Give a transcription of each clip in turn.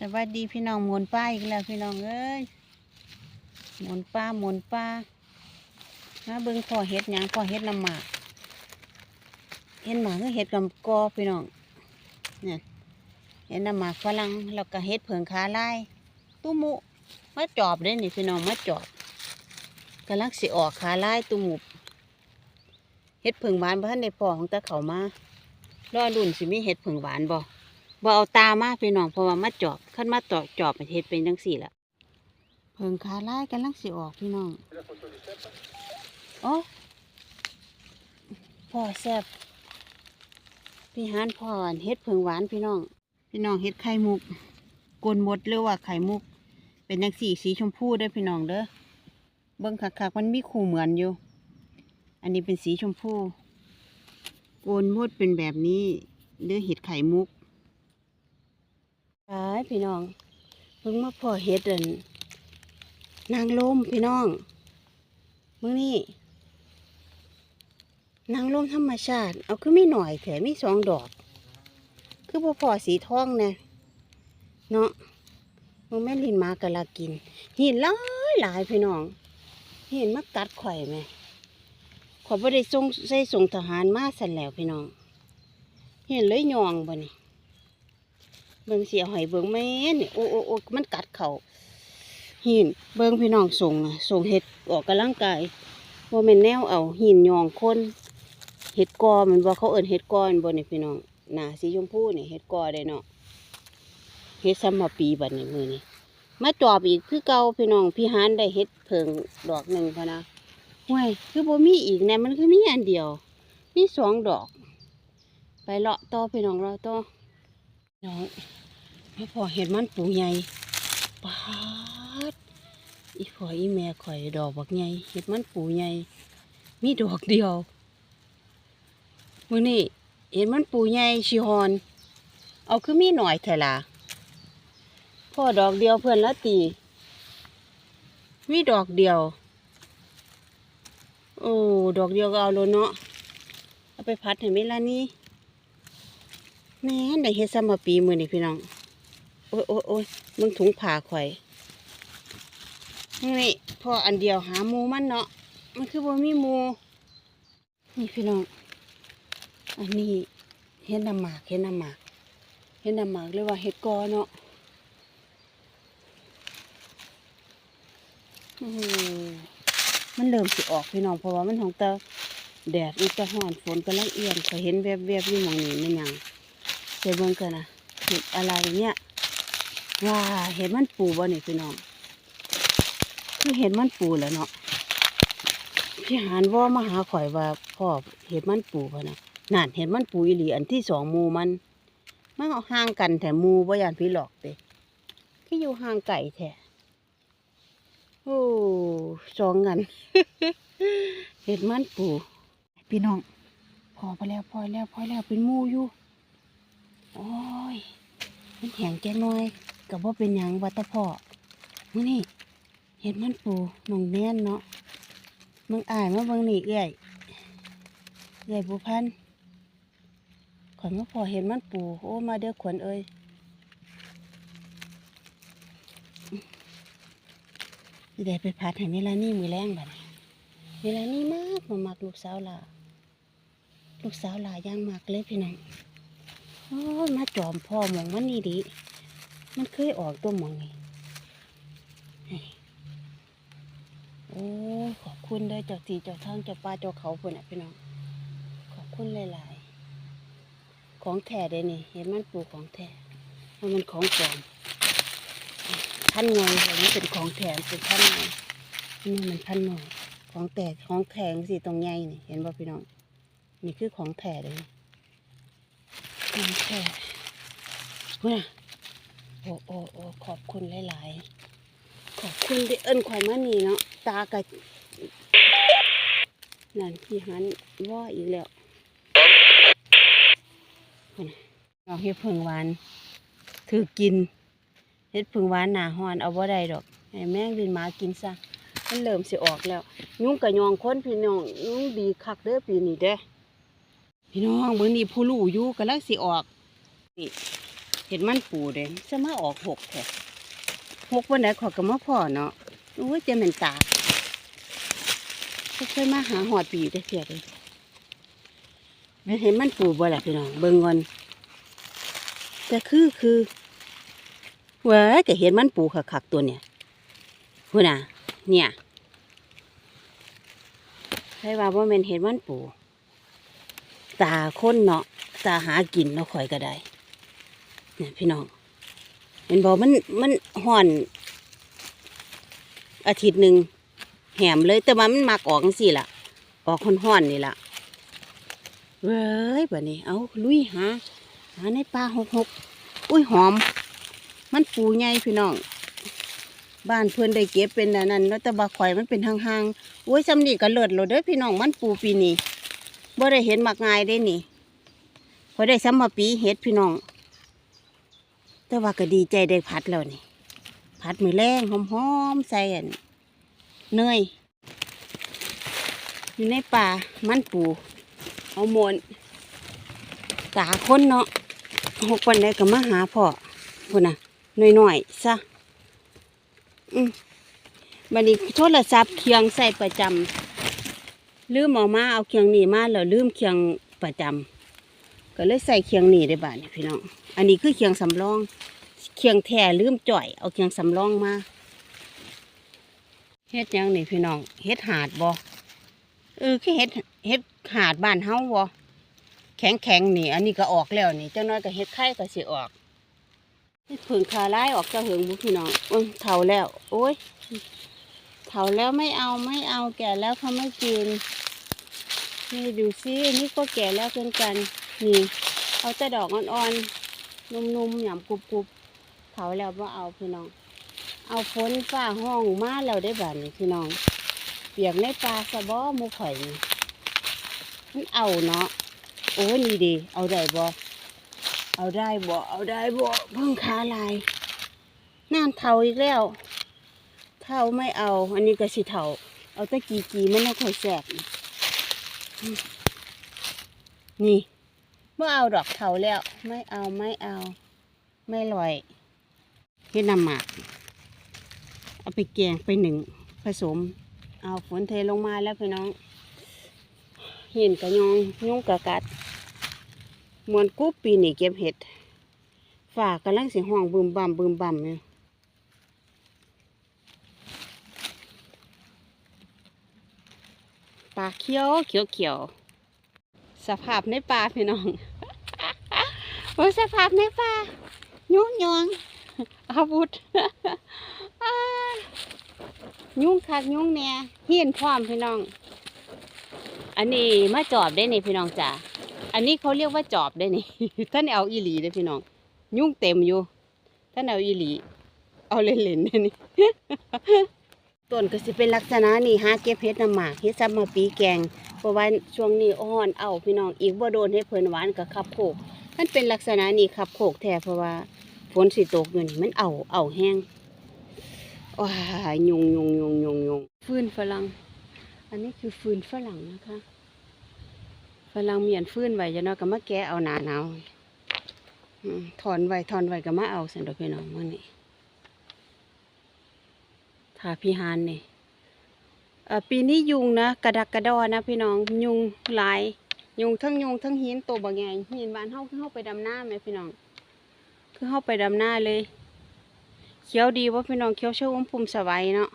สวัสดีพี่น้องหมุนป้าอีกแล้วพี่น้องเอ้ยหมุนป้าหมุนป้ามาเบิ่งพอเฮ็ดหยังพอเฮ็ดน้ำหมากเฮ็ดหมากคือเฮ็ดกับกอพี่น้องเนี่ยเฮ็ดน้ำหมากฝรั่งแล้วก็เฮ็ดเผิงขาลายตุ้มุมาจอบเด้นี่พี่น้องมาจอบกำลังสิออกขาลายตุ้มุเฮ็ดเผิงหวานบ่ทันได้พอของตาเขามารอรุ่นสิมีเฮ็ดเผิงหวานบ่ บ่เอาตามาพี่น้องเพราะว่ามาจอบขั้นมาต่อจอบมันเฮ็ดเป็นจังสี่ละเพิ่งขาลายกันลังสิออกพี่น้องโอ้พ่อแซ่บพี่หานพ่ออันเฮ็ดเพิ่งหวานพี่น้อง พี่น้องเฮ็ดไข่มุกกลนหมดหรือว่าไข่มุก เป็นจังสี่สีชมพูเด้อพี่น้องเด้อเบิ่งคักๆมันมีคู่เหมือนอยู่ อันนี้เป็นสีชมพูโกนหมดเป็นแบบนี้หรือเห็ดไข่มุก หายพี่น้องเพิ่งมาพ่อเฮ็ดอันนางลมพี่น้องมื้อนี้นางลมธรรมชาติ เอาคือมีหน่อยแถมมีสองดอก คือบ่อพ่อสีทองแน่เนาะมึงแม่ลินมากะลากินหินหลายหลายพี่น้องเหินมากัดข่อยแม่ขอยบ่ได้ส่งใส่ส่งทหารมาสั่นแล้วพี่น้อง เห็นเลยยองบ่นี่ เบิ่งเสียหอยเบิ่งแม่นนี่โอ้โอ้โอ้มันกัดเขาหินเบิ่งพี่น้องส่งนะส่งเห็ดออกกำลังกายว่าแม่นแนวเอาหินยองคนเห็ดกอมันว่าเขาเอิ้นเห็ดกอม่นบ่นี่พี่น้องหนาสีชมพูนี่เห็ดกอได้เนาะเห็ดซ้ำมาปีบัดนี้มือนี้มาจอบอีกคือเก่าพี่น้องพี่หานได้เห็ดเพิงดอกหนึ่งพะนะห้วยคือบ่มีอีกแน่มันคือมีอันเดียวมีสองดอก ไปเลาะต่อพี่น้องเราะต่อ น้องมาพอเห็ดมันปูใหญ่ปาดอีพออีแม่ข่อยดอกบักใหญ่เห็ดมันปูใหญ่มีดอกเดียวมือนี้เห็ดมันปูใหญ่ชิฮอน เอาคือมีหน่อยแถล่ะพ่อดอกเดียวเพื่อนละตีมีดอกเดียว โอ้ ดอกเดียวก็เอาโลเนาะ เอาไปพัดให้เมล่ะนี่ แม่นได้เฮ็ดซ้ำมาปีมือนี่พี่น้อง โอ้ยโอ้ยโอ้ยมึงถุงผ่าข่อยนี่พออันเดียวหาหมูมันเนาะ มันคือบ่มีหมู นี่พี่น้อง อันนี้เฮ็ดน้ำหมากเฮ็ดน้ำหมากเฮ็ดน้ำหมากเรียกว่าเฮ็ดกอเนาะมันเริ่มสิออกพี่น้องเพราะว่ามันของตาแดดอุตะหอนฝนกำลังเอียนเขาเห็นแวบๆอยู่มองนี้มันหยัง เห็ดเบิ่งกันนะเห็ดอะไรเนี่ยว้าเห็ดมันปูบ่นี่พี่น้องคือเห็ดมันปูแหล้วเนาะพี่หานว่ามาหาข่อยว่าพ่อเห็ดมันปูพ่ะนะนั่นเห็ดมันปูอีหลีอันที่สองมูมันมันเอาห่างกันแต่มูบ่ยานพี่หลอกเด้คืออยู่ห่างไก่แท้โอ้สองงันเห็ดมันปูพี่น้องพอไปแล้วพอแล้วพอแล้วเป็นมูอยู่ โอ้ย มันแห้งแก่น้อยกับว่าเป็นหยังวัตะพอมื่อนี่เห็ดมันปูน้องแน่นเนาะมึงอายมาเบิ่งนี่เอื้อยเอื้อยบุพันขอนมาพอเห็ดมันปูโอ้มาเด้อขวัญเอ้ยสิได้ไปพัดให้เวลานี่มือแรงบัดนี้เวลานี่มากมามักลูกสาวหลาลูกสาวหลาย่างมากเลยพี่น้อง โอ้ยมาจอมพ่อหมองมันนี่ดิ มันเคยออกตัวหมองนี่โอ้ขอบคุณเด้อเจ้าที่เจ้าทางเจ้าป่าเจ้าเขาพุ่นน่ะพี่น้อง ขอบคุณหลายๆ ของแท้เด้นี่ เห็นมันปลูกของแท้มันมันของปลอมพันงอันนี้เป็นของแท้มันเป็นพันไงนี่มันพันหน่อยของแต่ของแข็งสิตรงใหญ่นี่เห็นป่ะพี่น้อง นี่คือของแท้เลย น้ำแค่เนี่ยโอ้โอ้โอ้ขอบคุณหลาย ๆ ขอบคุณที่เอิ้นข่อยมานี่เนาะตากะนั่นพี่หันว่าอีกแล้วพุ่นน่ะเอาเฮ็ดผึ่งหวาน ถือกินเฮ็ดผึ่งหวานหนาฮอนเอาบ่ได้ดอกให้แม่งดินหมากินซะมันเริ่มสิออกแล้ว ยุงกะยองคนพี่น้องยุงดีคักเด้อปีนี้เด้อ พี่น้องเบิ่งนี่ผู้รู้อยู่กำลังสิออกนี่เห็ดมันปูเด้จะมาออกหกแท้หกวันไหนขอยก็มาพ่อเนาะโอ้ยเจะเป็นตาบ่เคยมาหาหอดปีได้เสียเลยแม่เห็นมันปูบ่ล่ะพี่น้องเบิ่งก่อนแต่คือคือเว้ยก็เห็นมันปูคักๆตัวเนี่ยพูน่ะเนี่ยใครว่าบ่แม่นเห็นมันปู ตาคนเนาะตาหากินเนาะข่อยก็ได้เนี่ยพี่น้องเห็นบอกมันมันห่อน อาทิตย์หนึ่งแหมเลย แต่ว่ามันมักออกจังซี่ล่ะ ออกห่อนๆนี่ล่ะเว้ยแบบนี้ เอาลุยหาหาในป่าหกหกอุ้ยหอม มันปูใหญ่พี่น้องบ้านเพื่อนได้เก็บเป็นอันนั้นแล้วแต่บาข่อยมันเป็นห่างๆโอ้ยสำนีก็เลิศโลดเด้อพี่น้องมันปูปีนี้ บ่ได้เห็นมักง่ายได้นี่พอได้ซ้ำมาปีเฮ็ดพี่น้อง แต่ว่าก็ดีใจได้พัดแล้วนี่พัดมือแรงหอมๆใส่อันเนยอยู่ในป่ามันปูเอามวนตาคนเนาะหกวันใดก็มาหาพ่อพุ่นน่ะหน่อยๆซะอืมบัดนี้โทรศัพท์เคียงใส่ประจำ ลืมเออมาเอาเคียงหนีมาแล้วลืมเคียงประจำก็เลยใส่เคียงหนีได้บ้านี่พี่น้องอันนี้คือเคียงสำรอง เคียงแท้ลืมจ่อยเอาเคียงสำรองมาเฮ็ดยังนี่พี่น้องเฮ็ดหาดบ่เออคือเฮ็ดเฮ็ดหาดบ้านเฮาบ่แข็งแข็งนี่ อันนี้ก็ออกแล้วนี่เจังน้อยก็เฮ็ดไข่ก็สิออกเฮ็ดผึ่งขาลายออกเจ้าเหิงบุพี่น้องโอ้ยเฒ่าแล้ว โอ้ยเฒ่าแล้วไม่เอาไม่เอาแก่แล้วเขาไม่กิน นี่ดูซิอันนี่ก็แก่แล้วเช่นกัน นี่เอาแต่ดอกอ่อนๆ นุ่มๆหยำกรุบๆเผาแล้วว่าเอาพี่น้อง เอาฝนฟ้าห้องมาแล้วได้บ้านี่พี่น้อง เปียกในปลาสะบอมูข่อยนี่มันเอาเนาะ โอ้นี่ดี เอาได้บ่เอาได้บ่เอาได้บ่เพิ่งขาลายน้ำเทาอีกแล้ว เทาไม่เอา อันนี้ก็สิเทาเอาตะกีกีมันไม่ค่อยแสบ นี่นี่เมื่อเอาดอกเทาแล้ว ไม่เอาไม่เอา ไม่ลอยเฮ็ดน้ำหมากเอาไปแกงไปหนึ่งผสม เอาฝนเทลงมาแล้วพี่น้อง เห็นกระยองยุงกระกัดมวนกุ๊บปีนี่เก็บเห็ดฝากกำลังสิห้องบึมบั่มบึมบั่มอยู่ ปลาเขียวเขียวเขียวสภาพในป่าพี่น้องโอ้สภาพในป่ายุ่งยองอาวุธยุ่งคักยุ่งแหน่ยเฮียนพร้อมพี่น้อง อันนี้มาจอบได้นี่พี่น้องจ้ะอันนี้เขาเรียกว่าจอบได้นี่ท่านเอาอีหลีได้พี่น้อง ยุ่งเต็มอยู่ท่านเอาอีหลี เอาเล่นๆได้นี่ ต้นก็สิเป็นลักษณะนี่หาเก็บเห็ดน้ำหมากเฮ็ดซับมาปีแกงเพราะว่าช่วงนี้อ่อนเอาพี่น้องอีกบ่โดนให้เพลินหวานกับขับโขกมันเป็นลักษณะนี้ขับโขกแท้เพราะว่าฝนสิตกอยู่นี่มันเอาเอาแห้งว้ายยุงยุงยุงยุงยุงฟืนฝรั่งอันนี้คือฟืนฝรั่งนะคะฝรั่งเมียนฟืนไว้จะเนาะก็มาแกะเอาหนาหนาวถอนไว้ถอนไว้ก็มาเอาสันดอกพี่น้องมื้อนี้ ถาพิหารนี่เอ่อปีนี้ยุงนะกระดักกระดอนะพี่น้องยุงหลายยุงทั้งยุงทั้งหินตัวบางใหญ่หินบ้านเฮาคือเฮาไปดำหน้าไหมพี่น้อง คือเฮาไปดำหน้าเลย เขียวดีว่าพี่น้องเขียวเชื่อวมพุ่มสบายเนาะ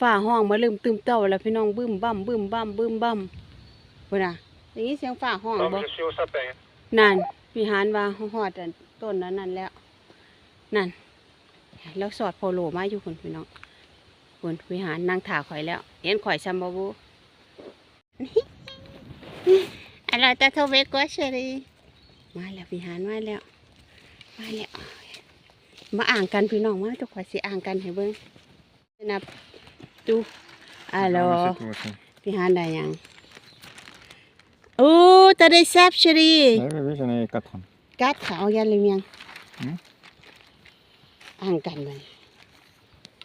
ฝ่าห้องมาลืมตึมเต้าแล้วพี่น้องบึ้มบั่มบึ้มบั่มบึ้มบั่มพุ่นน่ะอย่างนี้เสียงฝ่าห้อง Non, บ่ mais je suis au sapin. นั่นพี่หานว่าหอดอันต้นนั้นนั่นแล้ว นั่น แล้วสอดโพโลมาอยู่คนพี่น้องคนพี่หานนั่งถ่าข่อยแล้วเห็นข่อยซัมบาบูอะไรตาโทเวกัสเชอรีมาแล้วพี่หานมาแล้วมาแล้วมาอ่างกันพี่น้องมาทุกข่อยสิอ่างกันให้เบิ่งนับดูอะโล Non, mais c'est tout aussi. พี่หานได้ยังโอ้ตาได้แซบเชอรี Oui, oui, oui, j'en ai 4. กัดขาวยันเลยเมียงหืม อ่างกันเลย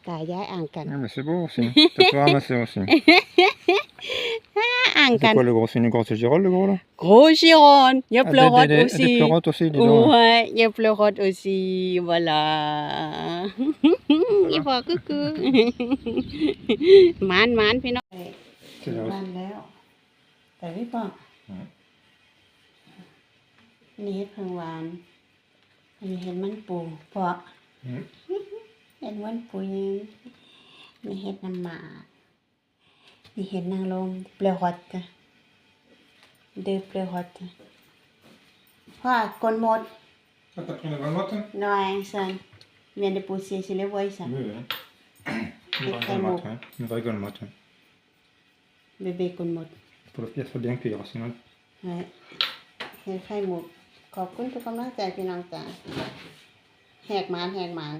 ตายายอ่างกัน Ah, mais c'est beau aussi. Pour toi ramasser aussi. อ่างกั C'est น quoi le gros C'est une grosse girole le gros là โกชิออนยา Ah, เปล des, ฮอต des, โอ des, ซี des pleurotes aussi, dis donc. Ouais, il y a pleurote aussi, voilà. Il faut que que. หมานหมานพี่น้อง C'est la บ้านแล้ว แต่พี่ปอนี่เห็ดเพิงหวานอันนี้เห็ดมันปูเพราะ Mm. เห็ดมันปูยังนี่เห็ดน้ำหมากนี่เห็ดนางลมเปลือกหดจ้ะเดือเปลือกหดจ้ะพ่อกนหมด Ça t'a pris une grande motte Ouais, ça vient de pousser, je le vois ça. Oui, oui. Une vraie très grande beau. motte, ouais. Une vraie grande motte. ouais. Bébé con mot. Pour le pied, il faut bien cuire, sinon. Ouais. เห็ดไข่หมกขอบคุณทุกกำลังใจพี่น้องจ้า แหกหมานแหกหมาน